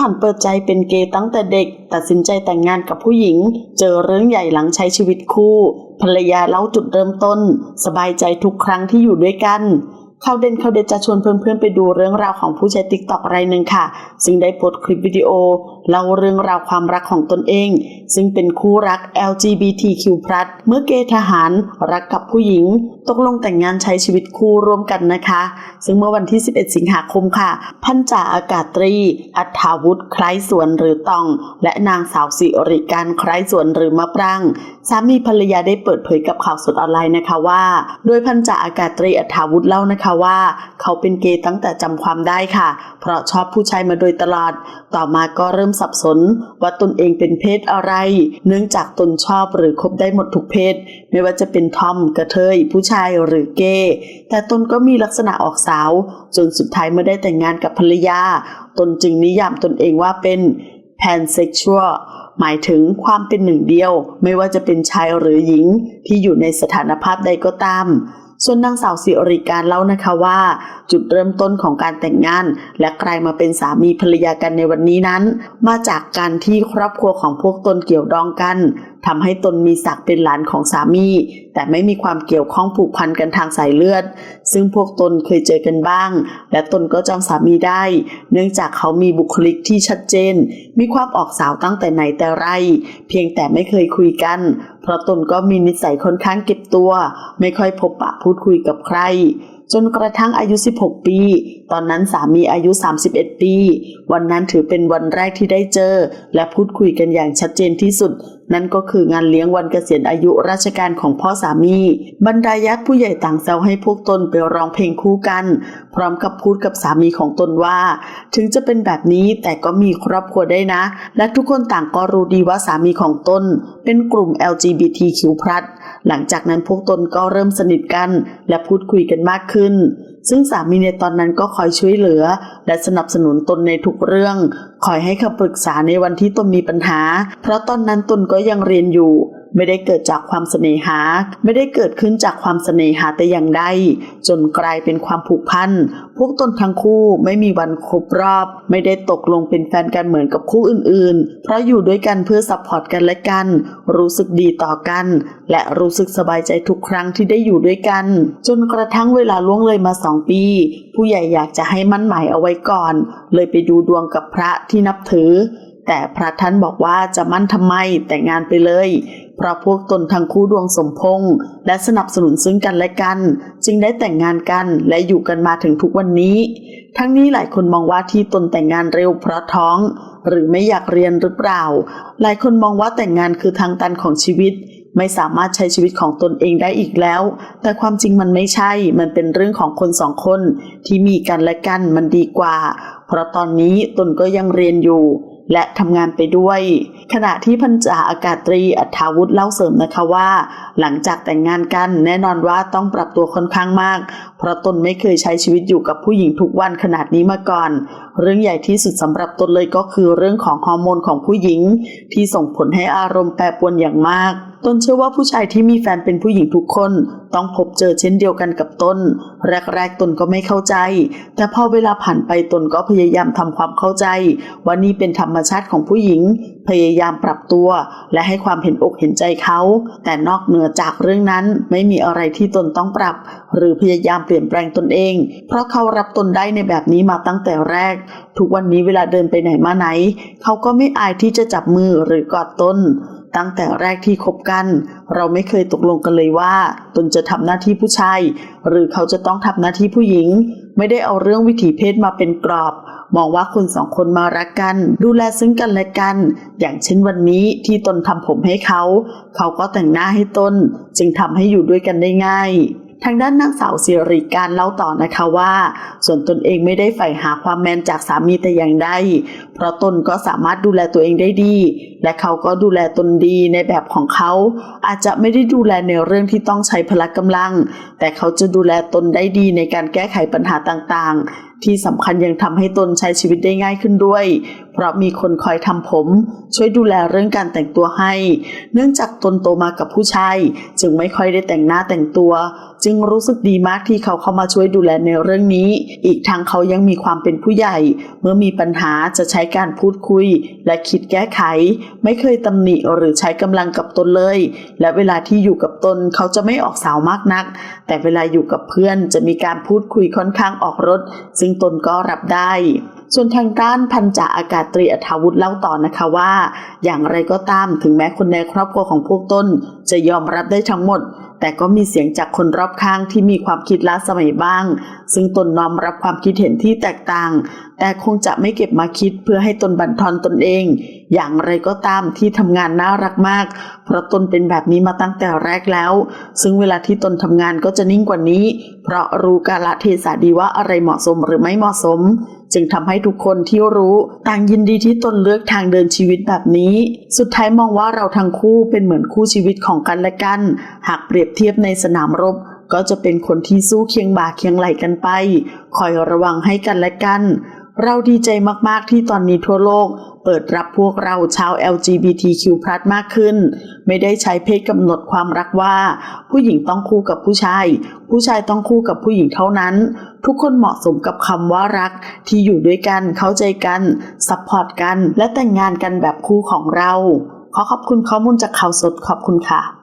หันเปิดใจเป็นเกย์ตั้งแต่เด็ก ตัดสินใจแต่งงานกับผู้หญิง เจอเรื่องใหญ่หลังใช้ชีวิตคู่ ภรรยาเล่าจุดเริ่มต้น สบายใจทุกครั้งที่อยู่ด้วยกันเขาเด่นเขาเด็ดจะชวนเพื่อนๆไปดูเรื่องราวของผู้ใช้ติ๊กต็อกรายหนึ่งค่ะ ซึ่งได้โพสต์คลิปวิดีโอเล่าเรื่องราวความรักของตนเอง ซึ่งเป็นคู่รัก LGBTQ+ เมื่อเกย์ทหารรักกับผู้หญิง ตกลงแต่งงานใช้ชีวิตคู่ร่วมกันนะคะ ซึ่งเมื่อวันที่ 11 สิงหาคมค่ะ พันจ่าอากาศตรี อัฐาวุฒิคล้ายสวนหรือตอง และนางสาวสิริการคล้ายสวนหรือมะปรางสามีภรรยาได้เปิดเผยกับข่าวสดออนไลน์นะคะว่า โดยพันจ่าอากาศตรีอัฐาวุฒิเล่านะคะว่า เขาเป็นเกย์ตั้งแต่จำความได้ค่ะ เพราะชอบผู้ชายมาโดยตลอด ต่อมาก็เริ่มสับสนว่าตนเองเป็นเพศอะไร เนื่องจากตนชอบหรือคบได้หมดทุกเพศ ไม่ว่าจะเป็นทอมกระเทย ผู้ชายหรือเกย์แต่ตนก็มีลักษณะออกสาว จนสุดท้ายเมื่อได้แต่งงานกับภรรยา ตนจึงนิยามตนเองว่าเป็น pansexual หมายถึงความเป็นหนึ่งเดียว ไม่ว่าจะเป็นชายหรือหญิงที่อยู่ในสถานภาพใดก็ตาม ส่วนนางสาวสิริการเล่านะคะว่า จุดเริ่มต้นของการแต่งงาน และกลายมาเป็นสามีภรรยากันในวันนี้นั้น มาจากการที่ครอบครัวของพวกตนเกี่ยวดองกัน ทำให้ตนมีศักดิ์เป็นหลานของสามี แต่ไม่มีความเกี่ยวข้องผูกพันกันทางสายเลือด ซึ่งพวกตนเคยเจอกันบ้าง และตนก็จำสามีได้ เนื่องจากเขามีบุคลิกที่ชัดเจน มีความออกสาวตั้งแต่ไหนแต่ไร เพียงแต่ไม่เคยคุยกัน เพราะตนก็มีนิสัยค่อนข้างเก็บตัว ไม่ค่อยพบปะพูดคุยกับใครจนกระทั่งอายุ 16 ปี ตอนนั้นสามีอายุ 31 ปี วันนั้นถือเป็นวันแรกที่ได้เจอ และพูดคุยกันอย่างชัดเจนที่สุด นั่นก็คืองานเลี้ยงวันเกษียณอายุราชการของพ่อสามี บรรดาญาติผู้ใหญ่ต่างแซวให้พวกตนไปร้องเพลงคู่กัน พร้อมกับพูดกับสามีของตนว่า ถึงจะเป็นแบบนี้แต่ก็มีครอบครัวได้นะ และทุกคนต่างก็รู้ดีว่าสามีของตน เป็นกลุ่ม LGBTQ+ หลังจากนั้นพวกตนก็เริ่มสนิทกัน และพูดคุยกันมากขึ้น ซึ่งสามีในตอนนั้นก็คอยช่วยเหลือ และสนับสนุนตนในทุกเรื่อง คอยให้คำปรึกษาในวันที่ตนมีปัญหา เพราะตอนนั้นตนก็ยังเรียนอยู่ ไม่ได้เกิดจากความเสน่หา ไม่ได้เกิดขึ้นจากความเสน่หาแต่อย่างใดจนกลายเป็นความผูกพันพวกตนทั้งคู่ไม่มีวันครบรอบ ไม่ได้ตกลงเป็นแฟนกันเหมือนกับคู่อื่นๆ เพราะอยู่ด้วยกันเพื่อซัพพอร์ตกันและกัน รู้สึกดีต่อกัน และรู้สึกสบายใจทุกครั้งที่ได้อยู่ด้วยกัน จนกระทั่งเวลาล่วงเลยมาสองปี ผู้ใหญ่อยากจะให้มั่นหมายเอาไว้ก่อน เลยไปดูดวงกับพระที่นับถือ แต่พระท่านบอกว่าจะมั่นทำไมแต่งงานไปเลย เพราะพวกตนทั้งคู่ดวงสมพงษ์และสนับสนุนซึ่งกันและกัน จึงได้แต่งงานกันและอยู่กันมาถึงทุกวันนี้ ทั้งนี้หลายคนมองว่าที่ตนแต่งงานเร็วเพราะท้อง หรือไม่อยากเรียนหรือเปล่า หลายคนมองว่าแต่งงานคือทางตันของชีวิต ไม่สามารถใช้ชีวิตของตนเองได้อีกแล้ว แต่ความจริงมันไม่ใช่ มันเป็นเรื่องของคนสองคน ที่มีกันและกันมันดีกว่า เพราะตอนนี้ตนก็ยังเรียนอยู่ และทำงานไปด้วย ขณะที่พันจ่าอากาศตรีอัฐาวุฒิเล่าเสริมนะคะว่า หลังจากแต่งงานกันแน่นอนว่าต้องปรับตัวค่อนข้างมาก เพราะตนไม่เคยใช้ชีวิตอยู่กับผู้หญิงทุกวันขนาดนี้มาก่อนเรื่องใหญ่ที่สุดสำหรับตนเลยก็คือเรื่องของฮอร์โมนของผู้หญิง ที่ส่งผลให้อารมณ์แปรปรวนอย่างมากตนเชื่อว่าผู้ชายที่มีแฟนเป็นผู้หญิงทุกคน ต้องพบเจอเช่นเดียวกันกับตนแรกๆตนก็ไม่เข้าใจ แต่พอเวลาผ่านไปตนก็พยายามทำความเข้าใจ ว่านี่เป็นธรรมชาติของผู้หญิง พยายามปรับตัว และให้ความเห็นอกเห็นใจเขา แต่นอกเหนือจากเรื่องนั้นไม่มีอะไรที่ตนต้องปรับ หรือพยายามเปลี่ยนแปลงตนเอง เพราะเขารับตนได้ในแบบนี้มาตั้งแต่แรกทุกวันนี้เวลาเดินไปไหนมาไหน เขาก็ไม่อายที่จะจับมือหรือกอดตนตั้งแต่แรกที่คบกัน เราไม่เคยตกลงกันเลยว่าตนจะทำหน้าที่ผู้ชาย หรือเขาจะต้องทำหน้าที่ผู้หญิง ไม่ได้เอาเรื่องวิถีเพศมาเป็นกรอบมองว่าคนสองคนมารักกัน ดูแลซึ่งกันและกัน อย่างเช่นวันนี้ที่ตนทำผมให้เขา เขาก็แต่งหน้าให้ตน จึงทำให้อยู่ด้วยกันได้ง่าย ทางด้านนางสาวสิริการเล่าต่อนะคะว่า ส่วนตนเองไม่ได้ใฝ่หาความแมนจากสามีแต่อย่างใด เพราะตนก็สามารถดูแลตัวเองได้ดี และเขาก็ดูแลตนดีในแบบของเขา อาจจะไม่ได้ดูแลในเรื่องที่ต้องใช้พละกำลัง แต่เขาจะดูแลตนได้ดีในการแก้ไขปัญหาต่างๆ ที่สำคัญยังทำให้ตนใช้ชีวิตได้ง่ายขึ้นด้วยเพราะมีคนคอยทำผม ช่วยดูแลเรื่องการแต่งตัวให้ เนื่องจากตนโตมากับผู้ชายจึงไม่ค่อยได้แต่งหน้าแต่งตัว จึงรู้สึกดีมากที่เขาเข้ามาช่วยดูแลในเรื่องนี้ อีกทั้งเขายังมีความเป็นผู้ใหญ่ เมื่อมีปัญหาจะใช้การพูดคุย และคิดแก้ไข ไม่เคยตำหนิหรือใช้กำลังกับตนเลย และเวลาที่อยู่กับตนเขาจะไม่ออกสาวมากนัก แต่เวลาอยู่กับเพื่อนจะมีการพูดคุยค่อนข้างออกรถ ซึ่งตนก็รับได้ ส่วนทางด้านพันจ่าอากาศตรีอัธวุฒิเล่าต่อนะคะว่า อย่างไรก็ตามถึงแม้คนในครอบครัวของพวกตนจะยอมรับได้ทั้งหมด แต่ก็มีเสียงจากคนรอบข้างที่มีความคิดล้าสมัยบ้าง ซึ่งตนน้อมรับความคิดเห็นที่แตกต่าง แต่คงจะไม่เก็บมาคิดเพื่อให้ตนบันทอนตนเอง อย่างไรก็ตามที่ทำงานน่ารักมาก เพราะตนเป็นแบบนี้มาตั้งแต่แรกแล้ว ซึ่งเวลาที่ตนทำงานก็จะนิ่งกว่านี้ เพราะรู้กาลเทศะดีว่าอะไรเหมาะสมหรือไม่เหมาะสม จึงทำให้ทุกคนที่รู้ต่างยินดีที่ตนเลือกทางเดินชีวิตแบบนี้ สุดท้ายมองว่าเราทั้งคู่เป็นเหมือนคู่ชีวิตของกันและกัน หากเปรียบเทียบในสนามรบก็จะเป็นคนที่สู้เคียงบ่าเคียงไหลกันไป คอยระวังให้กันและกัน เราดีใจมากๆที่ตอนนี้ทั่วโลก เปิดรับพวกเราชาว LGBTQ+ มากขึ้น ไม่ได้ใช้เพศกำหนดความรักว่า ผู้หญิงต้องคู่กับผู้ชาย ผู้ชายต้องคู่กับผู้หญิงเท่านั้น ทุกคนเหมาะสมกับคำว่ารักที่อยู่ด้วยกัน เข้าใจกันซัพพอร์ตกัน และแต่งงานกันแบบคู่ของเรา ขอขอบคุณข้อมูลจากข่าวสดขอบคุณค่ะ